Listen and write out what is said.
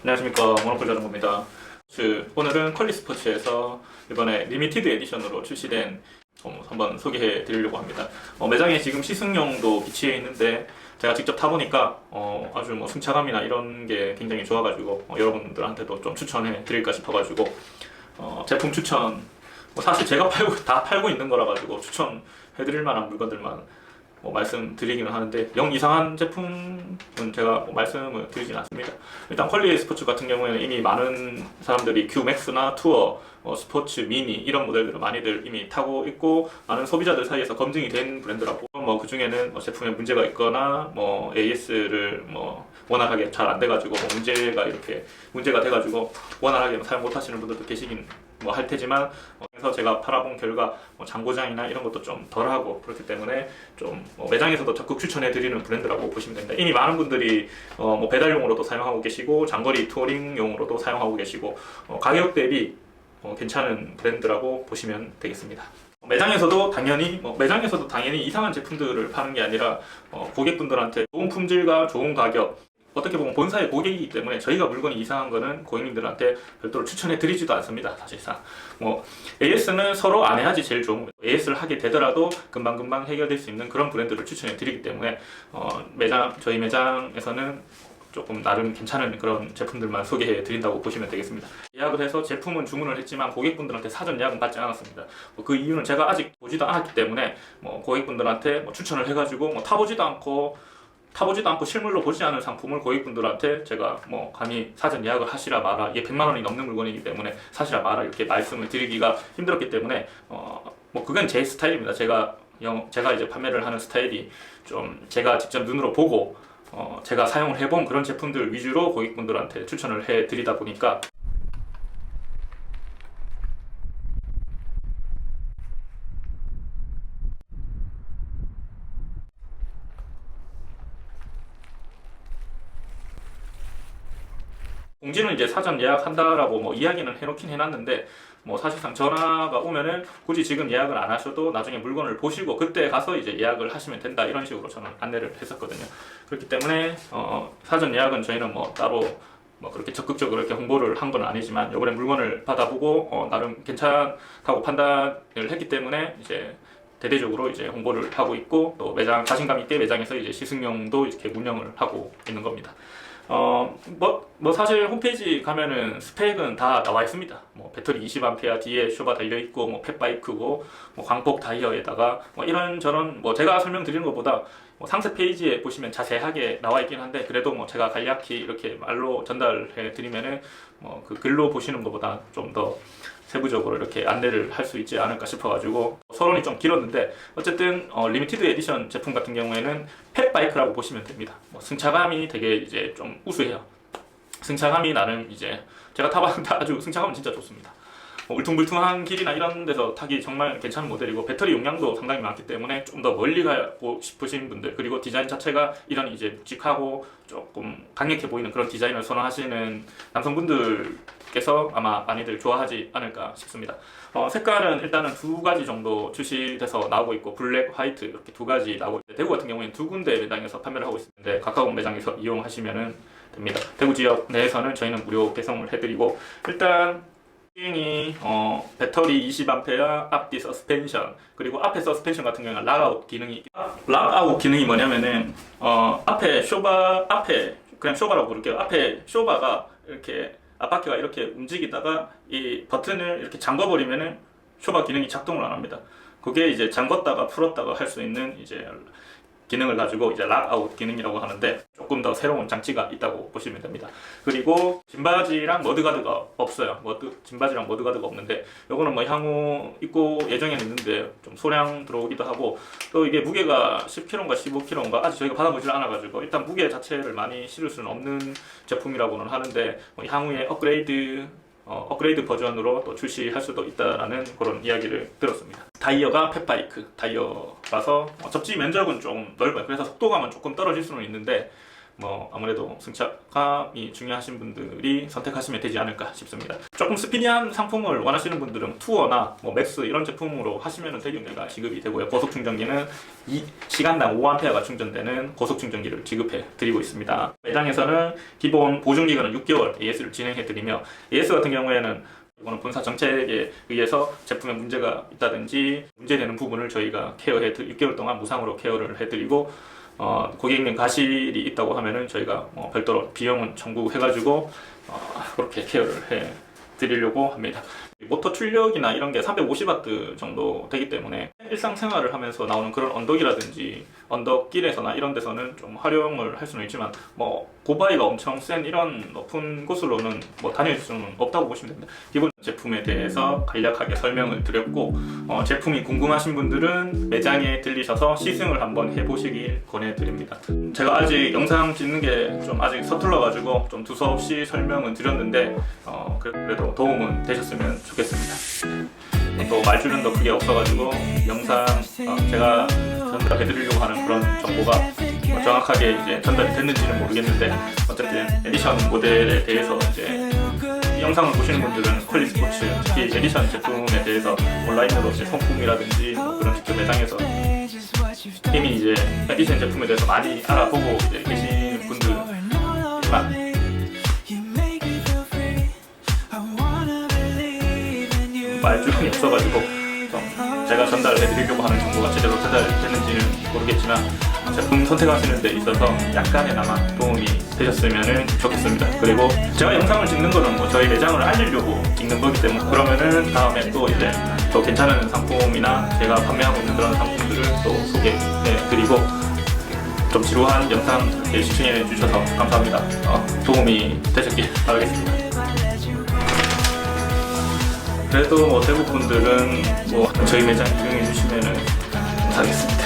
안녕하십니까 모노콜 자전거입니다. 그, 오늘은 퀄리 스포츠에서 이번에 리미티드 에디션으로 출시된 어, 한번 소개해 드리려고 합니다. 어, 매장에 지금 시승용도 비치해 있는데 제가 직접 타보니까 어, 아주 뭐 승차감이나 이런 게 굉장히 좋아가지고 어, 여러분들한테도 좀 추천해 드릴까 싶어가지고 어, 제품 추천 뭐 사실 제가 팔고 다 팔고 있는 거라 가지고 추천해 드릴 만한 물건들만 뭐 말씀드리기는 하는데 영 이상한 제품은 제가 뭐 말씀을 드리진 않습니다. 일단 퀄리 스포츠 같은 경우에는 이미 많은 사람들이 큐맥스나 투어, 어, 스포츠 미니 이런 모델들을 많이들 이미 타고 있고 많은 소비자들 사이에서 검증이 된 브랜드라고 뭐 그중에는 뭐 제품에 문제가 있거나 뭐 AS를 뭐 원활하게 잘 안 돼가지고 뭐 문제가 이렇게 문제가 돼가지고 원활하게 사용 못하시는 분들도 계시긴 뭐 할 테지만 어, 그래서 제가 팔아본 결과 뭐 장고장이나 이런 것도 좀 덜하고 그렇기 때문에 좀 뭐 매장에서도 적극 추천해 드리는 브랜드라고 보시면 됩니다. 이미 많은 분들이 어, 뭐 배달용으로도 사용하고 계시고 장거리 투어링용으로도 사용하고 계시고 어, 가격 대비 어, 괜찮은 브랜드라고 보시면 되겠습니다. 매장에서도 당연히 뭐 매장에서도 당연히 이상한 제품들을 파는 게 아니라 어, 고객분들한테 좋은 품질과 좋은 가격 어떻게 보면 본사의 고객이기 때문에 저희가 물건이 이상한 거는 고객님들한테 별도로 추천해 드리지도 않습니다 사실상 뭐 AS는 서로 안 해야지 제일 좋은 거예요 AS를 하게 되더라도 금방금방 해결될 수 있는 그런 브랜드를 추천해 드리기 때문에 어, 매장 저희 매장에서는 조금 나름 괜찮은 그런 제품들만 소개해 드린다고 보시면 되겠습니다. 예약을 해서 제품은 주문을 했지만 고객분들한테 사전 예약은 받지 않았습니다. 뭐 그 이유는 제가 아직 보지도 않았기 때문에 뭐 고객분들한테 뭐 추천을 해가지고 뭐 타보지도 않고 타보지도 않고 실물로 보지 않은 상품을 고객분들한테 제가 뭐 감히 사전 예약을 하시라 마라 이게 100만 원이 넘는 물건이기 때문에 사시라 마라 이렇게 말씀을 드리기가 힘들었기 때문에 어 뭐 그건 제 스타일입니다. 제가 영 제가 이제 판매를 하는 스타일이 좀 제가 직접 눈으로 보고 어, 제가 사용을 해본 그런 제품들 위주로 고객분들한테 추천을 해드리다 보니까 공지는 이제 사전 예약한다라고 뭐 이야기는 해놓긴 해놨는데 뭐 사실상 전화가 오면은 굳이 지금 예약을 안 하셔도 나중에 물건을 보시고 그때 가서 이제 예약을 하시면 된다 이런 식으로 저는 안내를 했었거든요. 그렇기 때문에 어, 사전 예약은 저희는 뭐 따로 뭐 그렇게 적극적으로 이렇게 홍보를 한 건 아니지만 이번에 물건을 받아보고 어, 나름 괜찮다고 판단을 했기 때문에 이제 대대적으로 이제 홍보를 하고 있고 또 매장 자신감 있게 매장에서 이제 시승용도 이렇게 운영을 하고 있는 겁니다. 어, 뭐, 뭐 사실 홈페이지 가면은 스펙은 다 나와 있습니다. 뭐 배터리 20A 뒤에 쇼바 달려 있고 뭐 펫바이크고 뭐 광폭 타이어에다가 뭐 이런 저런 뭐 제가 설명드리는 것보다 뭐 상세 페이지에 보시면 자세하게 나와 있긴 한데 그래도 뭐 제가 간략히 이렇게 말로 전달해 드리면은 뭐 그 글로 보시는 것보다 좀 더 세부적으로 이렇게 안내를 할 수 있지 않을까 싶어가지고 서론이 좀 길었는데 어쨌든 어, 리미티드 에디션 제품 같은 경우에는 펫 바이크라고 보시면 됩니다. 뭐 승차감이 되게 이제 좀 우수해요. 승차감이 나름 이제 제가 타봤는데 아주 승차감은 진짜 좋습니다. 뭐 울퉁불퉁한 길이나 이런 데서 타기 정말 괜찮은 모델이고 배터리 용량도 상당히 많기 때문에 좀 더 멀리 가고 싶으신 분들 그리고 디자인 자체가 이런 이제 묵직하고 조금 강력해 보이는 그런 디자인을 선호하시는 남성분들께서 아마 많이들 좋아하지 않을까 싶습니다. 어, 색깔은 일단은 두 가지 정도 출시돼서 나오고 있고 블랙, 화이트 이렇게 두 가지 나오고 있는데 대구 같은 경우에는 두 군데 매장에서 판매를 하고 있는데 가까운 매장에서 이용하시면은 됩니다. 대구 지역 내에서는 저희는 무료 배송을 해드리고 일단 이 어, 배터리 20A 앞뒤 서스펜션 그리고 앞에 서스펜션 같은 경우는 락아웃 기능이 락아웃 기능이 뭐냐면은 어, 앞에 쇼바 앞에 그냥 쇼바라고 부를게요 앞에 쇼바가 이렇게 앞바퀴가 이렇게 움직이다가 이 버튼을 이렇게 잠궈버리면은 쇼바 기능이 작동을 안 합니다. 그게 이제 잠궜다가 풀었다가 할 수 있는 이제 기능을 가지고 이제 락아웃 기능이라고 하는데 조금 더 새로운 장치가 있다고 보시면 됩니다. 그리고 짐바지랑 머드가드가 없어요. 머드 짐바지랑 머드가드가 없는데 요거는 뭐 향후 입고 예정에는 있는데 좀 소량 들어오기도 하고 또 이게 무게가 10kg인가 15kg인가 아직 저희가 받아보질 않아가지고 일단 무게 자체를 많이 실을 수는 없는 제품이라고는 하는데 뭐 향후에 업그레이드 어, 업그레이드 버전으로 또 출시할 수도 있다라는 그런 이야기를 들었습니다. 타이어가 펫바이크 타이어라서 어, 접지 면적은 좀 넓어요. 그래서 속도감은 조금 떨어질 수는 있는데 뭐 아무래도 승차감이 중요하신 분들이 선택하시면 되지 않을까 싶습니다. 조금 스피디한 상품을 원하시는 분들은 투어나 뭐 맥스 이런 제품으로 하시면 대용료가 지급이 되고요. 고속 충전기는 이 시간당 5A가 충전되는 고속 충전기를 지급해 드리고 있습니다. 매장에서는 기본 보증 기간은 6개월 AS를 진행해 드리며 AS 같은 경우에는 이거는 본사 정책에 의해서 제품에 문제가 있다든지 문제되는 부분을 저희가 케어해 드 6개월 동안 무상으로 케어를 해드리고 어, 고객님 가실이 있다고 하면은 저희가 뭐 별도로 비용은 청구해가지고 어, 그렇게 케어를 해 드리려고 합니다. 모터 출력이나 이런 게 350W 정도 되기 때문에 일상생활을 하면서 나오는 그런 언덕이라든지 언덕길에서나 이런 데서는 좀 활용을 할 수는 있지만 뭐 고바위가 엄청 센 이런 높은 곳으로는 뭐 다닐 수는 없다고 보시면 됩니다. 기본 제품에 대해서 간략하게 설명을 드렸고 어, 제품이 궁금하신 분들은 매장에 들리셔서 시승을 한번 해보시길 권해드립니다. 제가 아직 영상 찍는 게 좀 아직 서툴러가지고 좀 두서없이 설명은 드렸는데 어, 그래도 도움은 되셨으면 좋겠습니다. 또 말주변도 크게 없어가지고 영상 어, 제가 전달해드리려고 하는 그런 정보가 뭐 정확하게 이제 전달이 됐는지는 모르겠는데 어쨌든 에디션 모델에 대해서 이제 이 영상을 보시는 분들은 퀄리 스포츠 특히 에디션 제품에 대해서 온라인으로 이제 성품이라든지 뭐 그런 직접 매장에서 이미 이제 에디션 제품에 대해서 많이 알아보고 이제 계신 분들만 말주변이 없어가지고 좀 제가 전달해드리려고 하는 정보가 제대로 전달됐는지는 모르겠지만 제품 선택하시는 데 있어서 약간의나마 도움이 되셨으면 좋겠습니다. 그리고 제가 영상을 찍는 거는 뭐 저희 매장을 알리려고 찍는 거기 때문에 그러면은 다음에 또 이제 더 괜찮은 상품이나 제가 판매하고 있는 그런 상품들을 또 소개해드리고 좀 지루한 영상 시청해 주셔서 감사합니다. 어, 도움이 되셨길 바라겠습니다. 그래도 뭐 대부분들은 뭐 저희 매장 이용해 주시면은 감사하겠습니다.